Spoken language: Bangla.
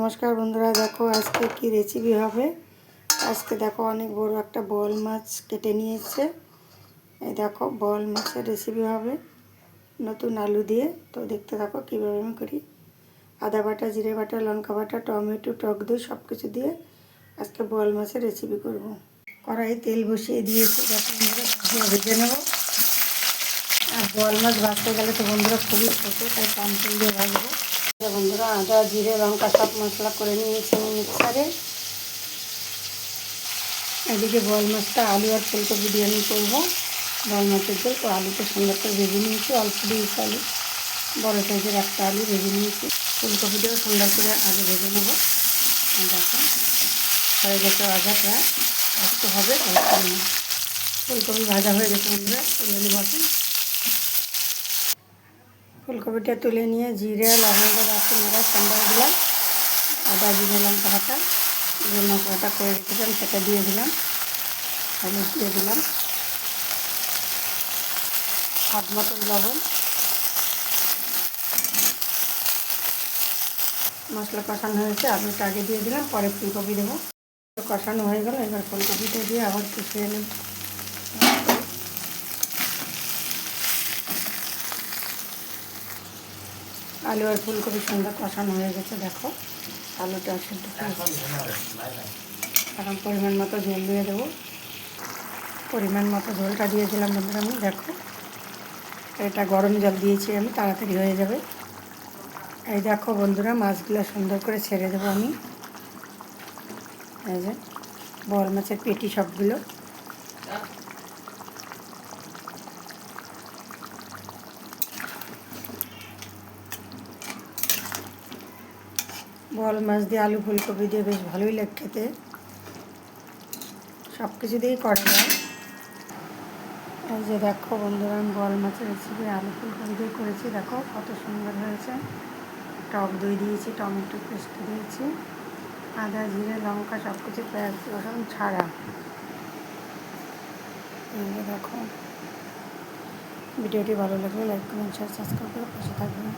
নমস্কার বন্ধুরা, দেখো আজকে কি রেসিপি হবে? আজকে দেখো অনেক বড় একটা বল মাছ কেটে নিয়েছে। এই দেখো, বল মাছের রেসিপি হবে নতুন আলু দিয়ে। তো দেখতে থাকো কীভাবে আমি করি। আদা বাটা, জিরে বাটা, লঙ্কা বাটা, টমেটো, টক দই সব কিছু দিয়ে আজকে বল মাছের রেসিপি করব। কড়াই তেল বসিয়ে দিয়েছি। দেখো বন্ধুরা ভেজে নেব। আর বল মাছ ভাজতে গেলে তো বন্ধুরা খুবই ছোটো, তাই কম তেল দিয়ে ভাজবো। বন্ধুরা, আদা, জিরে, লঙ্কা সব মশলা করে নিয়েছি আমি মিক্সারে। এদিকে বল মাছটা, আলু আর ফুলকপি দিয়ে আমি করব। বল মাছের জল তো আলুটা সুন্দর করে ভেজে নিয়েছি, অল্প দিয়েছি আলু। বড়ো সাইজের একটা আলু ভেজে নিয়েছি। ফুলকপিটাও সুন্দর করে আগে ভেজে নেব। দেখো, হয়ে গেছে ভাজা একটু হবে ফুলকপি ভাজা হয়ে গেছে বন্ধুরা তুলে নেব ফুলকপিটা তুলে নিয়ে জিরে, লবঙ্গ দারচিনিরা সাম্বার দিলাম। আদা, জিরে, লঙ্কা হাতা যে মশলাটা করে রেখেছিলাম, সেটা দিয়ে দিলাম। হলুদ দিয়ে দিলাম। হাত মতন লবণ। মশলা কষানো হয়েছে আলুটা আগে দিয়ে দিলাম, পরে ফুলকপি দেবো। কষানো হয়ে গেল, এবার ফুলকপিটা দিয়ে আবার কষিয়ে নেব। আলু আর ফুলকপি সুন্দর কষানো হয়ে গেছে, দেখো। আলুটা সেদ্ধ এখন পরিমাণ মতো ঝোল দিয়ে দেবো। পরিমাণ মতো ঝোলটা দিয়ে দিলাম বন্ধুরা আমি, দেখো। এটা গরম জল দিয়েছি আমি, তাড়াতাড়ি হয়ে যাবে। এই দেখো বন্ধুরা, মাছগুলো সুন্দর করে ছেড়ে দেবো আমি। এই যে, বড় মাছের পেটি সবগুলো। বল মাছ দিয়ে আলু, ফুলকপি দিয়ে বেশ ভালোই লাগে খেতে। সব কিছু দিয়েই করা যায় এই যে দেখো বন্ধুরা, আমি বল মাছের রেসিপি আলু, ফুলকপি দিয়ে করেছি। দেখো কত সুন্দর হয়েছে। টক দই দিয়েছি, টমেটো পেস্ট দিয়েছি, আদা, জিরে, লঙ্কা সব কিছু পেঁয়াজ, রসুন ছাড়া। যে দেখো। ভিডিওটি ভালো লাগলে লাইক কমেন্ট শেয়ার সাবস্ক্রাইব করে পাশে থাকবেন।